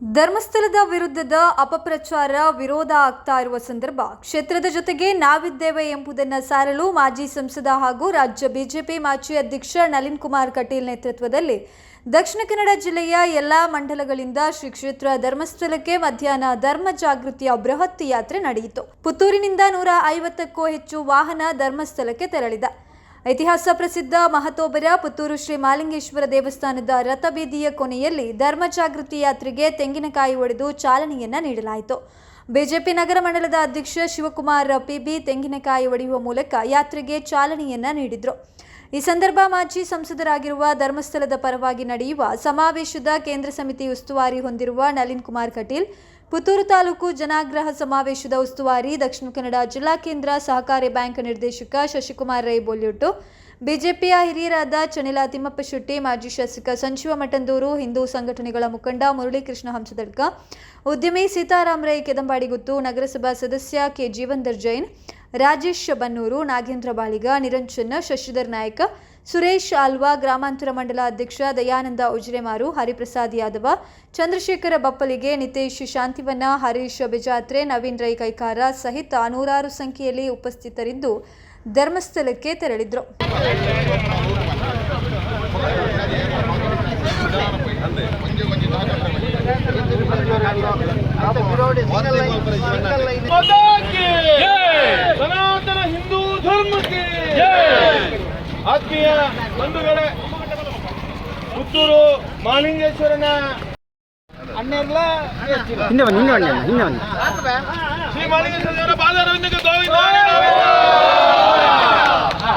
ಧರ್ಮಸ್ಥಳದ ವಿರುದ್ಧದ ಅಪಪ್ರಚಾರ ವಿರೋಧ ಆಗ್ತಾ ಇರುವ ಸಂದರ್ಭ, ಕ್ಷೇತ್ರದ ಜೊತೆಗೆ ನಾವಿದ್ದೇವೆ ಎಂಬುದನ್ನು ಸಾರಲು ಮಾಜಿ ಸಂಸದ ಹಾಗೂ ರಾಜ್ಯ ಬಿಜೆಪಿ ಮಾಜಿ ಅಧ್ಯಕ್ಷ ನಳಿನ್ ಕುಮಾರ್ ಕಟೀಲ್ ನೇತೃತ್ವದಲ್ಲಿ ದಕ್ಷಿಣ ಕನ್ನಡ ಜಿಲ್ಲೆಯ ಎಲ್ಲ ಮಂಡಲಗಳಿಂದ ಶ್ರೀ ಕ್ಷೇತ್ರ ಧರ್ಮಸ್ಥಳಕ್ಕೆ ಮಧ್ಯಾಹ್ನ ಧರ್ಮ ಜಾಗೃತಿಯ ಬೃಹತ್ ಯಾತ್ರೆ ನಡೆಯಿತು. ಪುತ್ತೂರಿನಿಂದ ನೂರ ಐವತ್ತಕ್ಕೂ ಹೆಚ್ಚು ವಾಹನ ಧರ್ಮಸ್ಥಳಕ್ಕೆ ತೆರಳಿದ. ಇತಿಹಾಸ ಪ್ರಸಿದ್ಧ ಮಹತೋಬರ ಪುತ್ತೂರು ಶ್ರೀ ಮಾಲಿಂಗೇಶ್ವರ ದೇವಸ್ಥಾನದ ರಥಬೀದಿಯ ಕೊನೆಯಲ್ಲಿ ಧರ್ಮ ಜಾಗೃತಿ ಯಾತ್ರೆಗೆ ತೆಂಗಿನಕಾಯಿ ಒಡೆದು ಚಾಲನೆಯನ್ನ ನೀಡಲಾಯಿತು. ಬಿಜೆಪಿ ನಗರ ಮಂಡಲದ ಅಧ್ಯಕ್ಷ ಶಿವಕುಮಾರ್ ಪಿಬಿ ತೆಂಗಿನಕಾಯಿ ಒಡೆಯುವ ಮೂಲಕ ಯಾತ್ರೆಗೆ ಚಾಲನೆಯನ್ನ ನೀಡಿದರು. ಈ ಸಂದರ್ಭ ಮಾಜಿ ಸಂಸದರಾಗಿರುವ ಧರ್ಮಸ್ಥಳದ ಪರವಾಗಿ ನಡೆಯುವ ಸಮಾವೇಶದ ಕೇಂದ್ರ ಸಮಿತಿ ಉಸ್ತುವಾರಿ ಹೊಂದಿರುವ ನಳಿನ್ ಕುಮಾರ್ ಕಟೀಲ್ ಪುತ್ತೂರು ತಾಲೂಕು ಜನಾಗ್ರಹ ಸಮಾವೇಶದ ಉಸ್ತುವಾರಿ ದಕ್ಷಿಣ ಕನ್ನಡ ಜಿಲ್ಲಾ ಕೇಂದ್ರ ಸಹಕಾರಿ ಬ್ಯಾಂಕ್ ನಿರ್ದೇಶಕ ಶಶಿಕುಮಾರ್ ರೈ ಬೋಲ್ಯೂಟು ಬಿಜೆಪಿಯ ಹಿರಿಯರಾದ ಚನಿಲ ತಿಮ್ಮಪ್ಪ ಶೆಟ್ಟಿ, ಮಾಜಿ ಶಾಸಕ ಸಂಜೀವ ಮಠಂದೂರು, ಹಿಂದೂ ಸಂಘಟನೆಗಳ ಮುಖಂಡ ಮುರಳೀಕೃಷ್ಣ ಹಂಸದಡ್ಕ ಉದ್ಯಮಿ ಸೀತಾರಾಮ್ ರೈ ಕೆದಂಬಾಡಿಗುತ್ತು ನಗರಸಭಾ ಸದಸ್ಯ ಕೆ ಜೀವಂದರ್ ಜೈನ್ ರಾಜೇಶ್ ಬನ್ನೂರು ನಾಗೇಂದ್ರ ಬಾಳಿಗ, ನಿರಂಜನ್ ಶಶಿಧರ್ ನಾಯಕ, ಸುರೇಶ್ ಆಲ್ವಾ ಗ್ರಾಮಾಂತರ ಮಂಡಲ ಅಧ್ಯಕ್ಷ ದಯಾನಂದ ಉಜ್ರೆಮಾರು, ಹರಿಪ್ರಸಾದ್ ಯಾದವ, ಚಂದ್ರಶೇಖರ ಬಪ್ಪಲಿಗೆ ನಿತೇಶ್ ಶಾಂತಿವನ್ನ, ಹರೀಶ್ ಬಿಜಾತ್ರೆ, ನವೀನ್ ರೈ ಕೈಕಾರ ಸಹಿತ ನೂರಾರು ಸಂಖ್ಯೆಯಲ್ಲಿ ಉಪಸ್ಥಿತರಿದ್ದು ಧರ್ಮಸ್ಥಳಕ್ಕೆ ತೆರಳಿದ್ರು. ಆತ್ಮೀಯ ಬಂಧುಗಳೇ ಪುತ್ತೂರು ಮಾಲಿಂಗೇಶ್ವರನ ಅಣ್ಣೆಲ್ಲ ಹಿಂದೆ ಬನ್ನಿ ಹಿಂದೆ ಬನ್ನಿ ಅಣ್ಣ, ಹಿಂದೆ ಬನ್ನಿ ಶ್ರೀ ಮಾಲಿಂಗೇಶ್ವರ ಪಾದಾರವಿಂದಕ್ಕೆ ಗೋವಿಂದ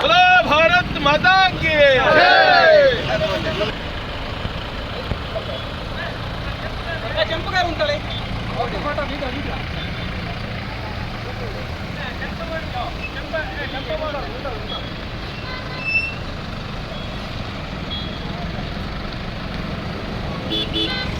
बोलो ಭಾರತ್ ಮಾತಾ ಕಿ beep beep.